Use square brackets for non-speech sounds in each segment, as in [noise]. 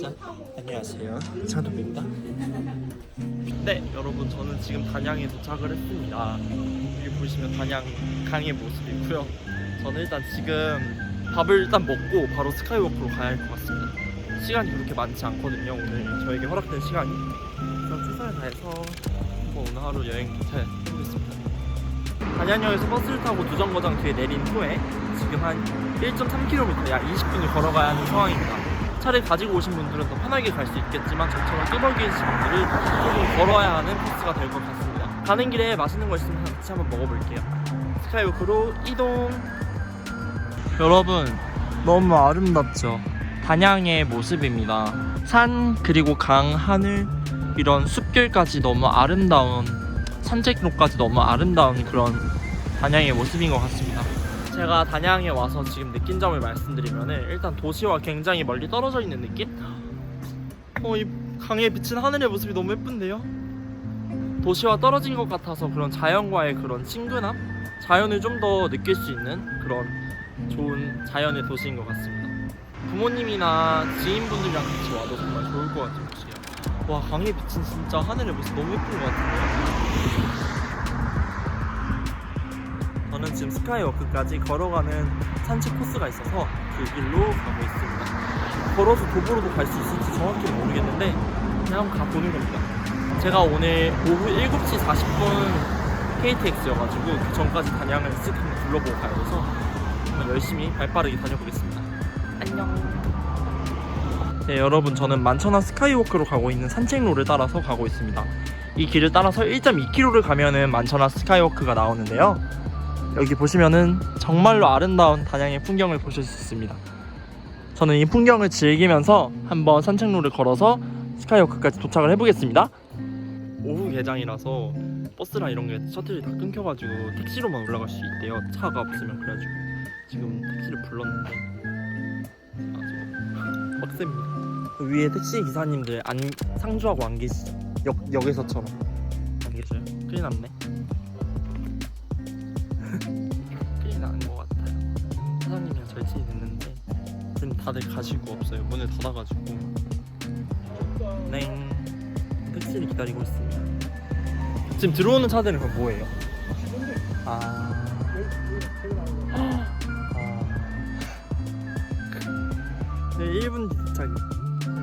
짠. 안녕하세요. 찬욱입니다. 네, 여러분 저는 지금 단양에 도착을 했습니다. 여기 보시면 단양 강의 모습이고요. 저는 일단 지금 밥을 일단 먹고 바로 스카이워크로 가야 할 것 같습니다. 시간이 그렇게 많지 않거든요. 오늘 저에게 허락된 시간이. 그래서 최선을 다해서 오늘 하루 여행 잘 해보겠습니다. 단양역에서 버스를 타고 두 정거장 뒤에 내린 후에 지금 한 1.3km 약 20분을 걸어가야 하는 상황입니다. 차를 가지고 오신 분들은 더 편하게 갈 수 있겠지만 저처럼 뚜벅이신 분들은 조금 걸어야 하는 코스가 될 것 같습니다. 가는 길에 맛있는 거 있으면 같이 한번 먹어볼게요. 스카이워크로 이동. 여러분 너무 아름답죠? 단양의 모습입니다. 산 그리고 강, 하늘 이런 숲길까지 너무 아름다운 산책로까지 너무 아름다운 그런 단양의 모습인 것 같습니다. 제가 단양에 와서 지금 느낀 점을 말씀드리면 일단 도시와 굉장히 멀리 떨어져 있는 느낌? 어, 이 강에 비친 하늘의 모습이 너무 예쁜데요? 도시와 떨어진 것 같아서 그런 자연과의 그런 친근함? 자연을 좀 더 느낄 수 있는 그런 좋은 자연의 도시인 것 같습니다. 부모님이나 지인분들이랑 같이 와도 정말 좋을 것 같은 곳이에요. 와, 강에 비친 진짜 하늘의 모습 너무 예쁜 것 같은데요? 저는 지금 스카이워크까지 걸어가는 산책 코스가 있어서 그 길로 가고 있습니다. 걸어서 도보로도 갈 수 있을지 정확히는 모르겠는데 그냥 한번 가보는 겁니다. 제가 오늘 오후 7시 40분 KTX여가지고 그 전까지 단양을 쓱 한번 둘러보고 가야 돼서 열심히 발빠르게 다녀보겠습니다. 안녕. 네, 여러분 저는 만천하 스카이워크로 가고 있는 산책로를 따라서 가고 있습니다. 이 길을 따라서 1.2km를 가면은 만천하 스카이워크가 나오는데요. 여기 보시면은 정말로 아름다운 단양의 풍경을 보실 수 있습니다. 저는 이 풍경을 즐기면서 한번 산책로를 걸어서 스카이워크까지 도착을 해보겠습니다. 오후 개장이라서 버스랑 이런 게 셔틀이 다 끊겨가지고 택시로만 올라갈 수 있대요. 차가 없으면 그래가지고 지금 택시를 불렀는데 아주 빡셉니다. 그 위에 택시 기사님들 안 상주하고 안 계시죠? 역 역에서처럼 안 계셔요. 큰일 났네. 지금 다들 가시고 없어요. 문을 닫아가지고 넹 택시를 기다리고 있습니다. 지금 들어오는 차들은 그럼 뭐예요? 아. 아. 네, 1분 뒤 도착이.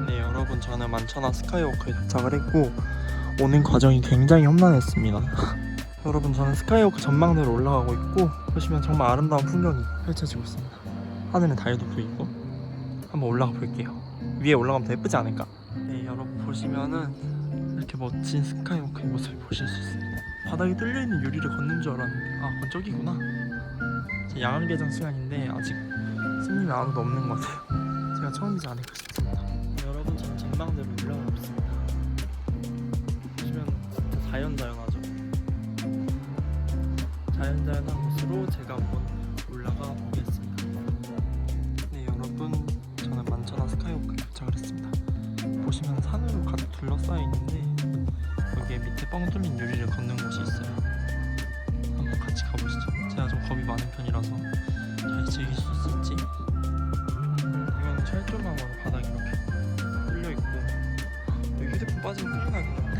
네, 여러분 저는 만천하 스카이워크에 도착을 했고 오는 과정이 굉장히 험난했습니다. [laughs] 여러분 저는 스카이워크 전망대로 올라가고 있고 보시면 정말 아름다운 풍경이 펼쳐지고 있습니다. 하늘은 달도 보이고 한번 올라가 볼게요. 위에 올라가면 더 예쁘지 않을까? 네, 여러분 보시면은 이렇게 멋진 스카이워크의 모습을 보실 수 있습니다. 바닥에 뚫려 있는 유리를 걷는 줄 알았는데 아, 그건 저기구나. 제 야간 개장 시간인데 아직 손님이 아무도 없는 것 같아요. [laughs] 제가 처음이지 않을까 싶습니다. 여러분 저는 전망대로 올라가고 있습니다. 보시면 진짜 자연자연하죠. 자연자연한 곳으로 제가 한번 올라가 보겠습니다. 스카이워크에 도착을 했습니다. 보시면 산으로 가득 둘러싸여 있는데 여기에 밑에 뻥 뚫린 유리를 걷는 곳이 있어요. 한번 같이 가보시죠. 제가 좀 겁이 많은 편이라서 잘 즐길 수 있을지. 이거는 철조망으로 바닥 이렇게 뚫려 있고 여기 휴대폰 빠지면 큰일 나겠는데?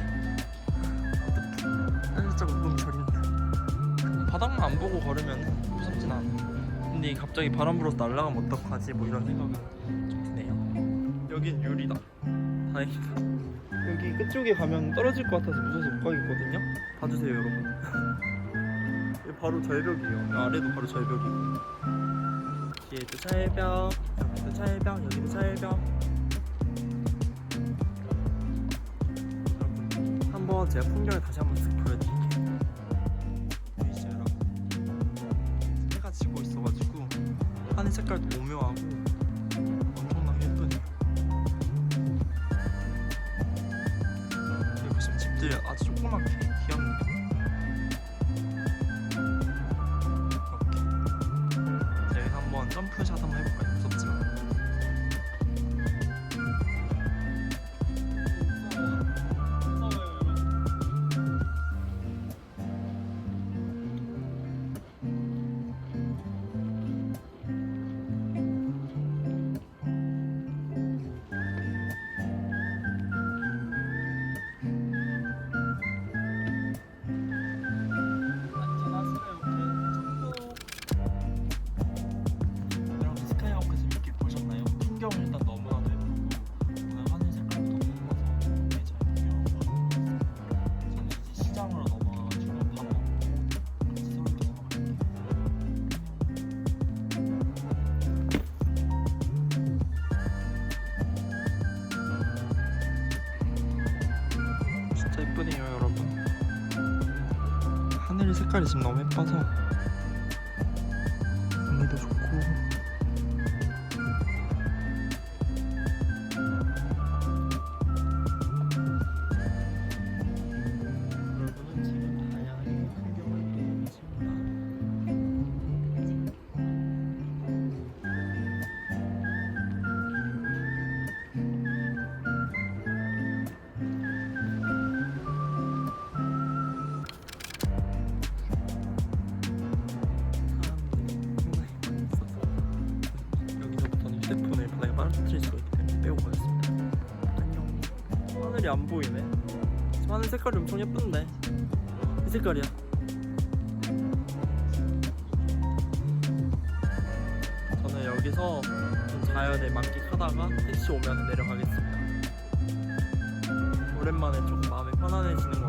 살짝 우금 저린다. 바닥만 안 보고 걸으면 무섭진 않아. 근데 갑자기 바람 불어서 날아가면 어떡하지? 뭐 이런 생각은. 여긴 유리다. 다행이다. 여기 끝쪽에 가면 떨어질 것 같아서 무서워서 못 가겠거든요. 봐주세요, 여러분. [laughs] 여기 바로 절벽이에요. 아래도 바로 절벽이고. 뒤에도 절벽, 여기도 절벽, 여기도 절벽. 여러분, 한번 제가 풍경을 다시 한번 쓱 보여드릴게요. 보이시죠, 여러분? 해가 지고 있어가지고 하늘 색깔도 오묘하고 아주 조그맣게 진짜 예쁘네요 여러분. 하늘 색깔이 지금 너무 예뻐서 휴대폰을 바닥에 떨어뜨릴 수가 있기 때문에 빼고 가겠습니다. 안녕. 하늘이 안 보이네. 하늘 색깔이 엄청 예쁜데. 이 색깔이야. 저는 여기서 좀 자연을 만끽하다가 택시 오면 내려가겠습니다. 오랜만에 조금 마음이 편안해지는 것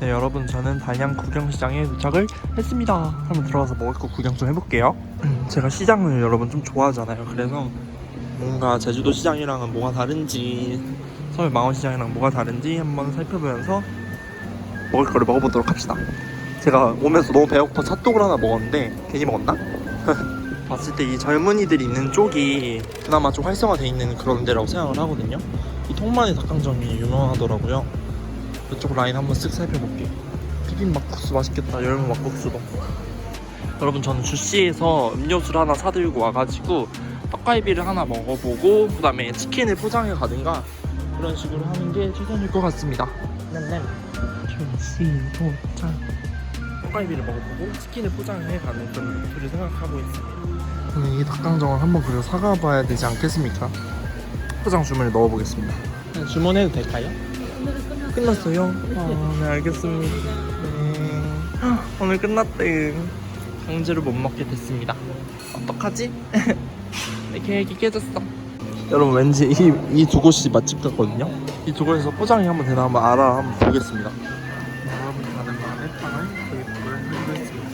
네 여러분 저는 단양 구경시장에 도착을 했습니다. 한번 들어가서 먹을 거 구경 좀 해볼게요. [clears throat] 제가 시장을 여러분 좀 좋아하잖아요. 그래서 뭔가 제주도 시장이랑은 뭐가 다른지 서울 망원시장이랑 뭐가 다른지 한번 살펴보면서 먹을 거를 먹어보도록 합시다. 제가 오면서 너무 배고파 핫도그를 하나 먹었는데 괜히 먹었나? [laughs] 봤을 때 이 젊은이들이 있는 쪽이 그나마 좀 활성화돼 있는 그런 데라고 생각을 하거든요. 이 통만의 닭강정이 유명하더라고요 이쪽 라인 한번 쓱 살펴볼게요. 비빔막국수 맛있겠다. 열무 막국수도. 여러분 저는 주시에서 음료수를 하나 사들고 와가지고 떡갈비를 하나 먹어보고 그 다음에 치킨을 포장해 가든가 그런 식으로 하는 게 최선일 것 같습니다. 냠냠. 주시 포장. 떡갈비를 먹어보고 치킨을 포장해 가는 그런 루트를 생각하고 있습니다. 저는 이 닭강정을 한번 그래도 사가봐야 되지 않겠습니까? 포장 주문에 넣어보겠습니다. 네, 주문해도 될까요? 끝났어요? 아, 네 알겠습니다. 네. 헉, 오늘 끝났대. 강제로 못 먹게 됐습니다. 어떡하지? [laughs] 내 계획이 깨졌어. 여러분 왠지 이두 곳이 맛집 같거든요. 이 두 곳에서 포장이 한번 되나 한번 알아 한번 보겠습니다. 여러분 가는 마음에 빵을 구입을 해보겠습니다.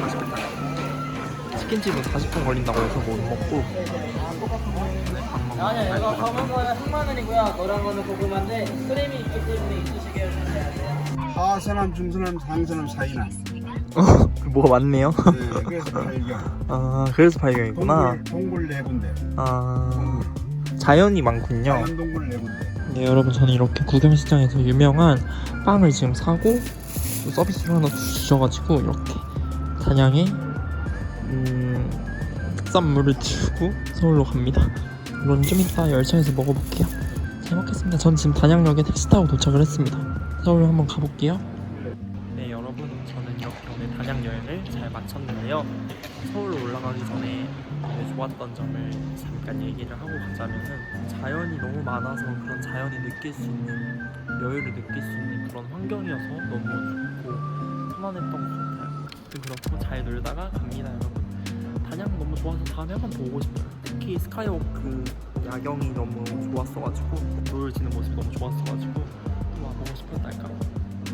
맛있겠다. 치킨집은 40분 걸린다고 해서 못 먹고 밥 먹고 아니야 이거 갈 검은 거는 3만 원이고요 노란 거는 고구마인데 크림이 있기 때문에 이쑤시개 해주셔야 돼요 하사람, 중사람, 상사람 사이나. 뭐가 많네요. 네, 그래서 발견. 아 그래서 발견이구나. 동굴, 동굴 네 군데. 아. 자연이 많군요. 자연 동굴 네 군데. 네 여러분 저는 이렇게 구경시장에서 유명한 빵을 지금 사고 또 서비스로 하나 주셔가지고 이렇게 단양에 음, 특산물을 들고 서울로 갑니다. 이건 좀 이따 열차에서 먹어볼게요. 잘 먹겠습니다. 전 지금 단양역에 택시 타고 도착을 했습니다. 서울로 한번 가볼게요. 네 여러분 저는 이렇게 오늘 단양 여행을 잘 마쳤는데요. 서울로 올라가기 전에 좋았던 점을 잠깐 얘기를 하고 가자면은 자연이 너무 많아서 그런 자연을 느낄 수 있는 여유를 느낄 수 있는 그런 환경이어서 너무 좋고 편안했던 것 같아요. 그렇고 잘 놀다가 갑니다 여러분. 단양 너무 좋아서 다음에 한번 보고 싶어요. 특히 스카이워크 야경이 너무 좋았어가지고 노을 지는 모습이 너무 좋았어가지고 또 와보고 싶었달까.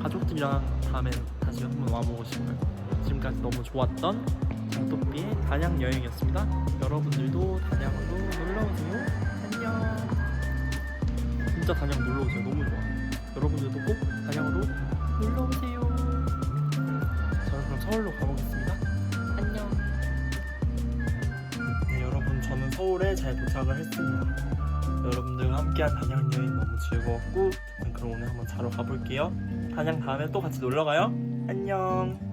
가족들이랑 다음에 다시 한번 와보고 싶어요. 지금까지 너무 좋았던 장토피의 단양 여행이었습니다. 여러분들도 단양으로 놀러 오세요. 안녕. 진짜 단양 놀러 오세요. 너무 좋아. 여러분들도 꼭 단양으로 놀러 오세요. 저는 그럼 서울로 가보겠습니다. 서울에 잘 도착을 했습니다. 여러분들과 함께한 단양 여행 너무 즐거웠고 그럼 오늘 한번 자러 가볼게요. 단양 다음에 또 같이 놀러 가요. 안녕.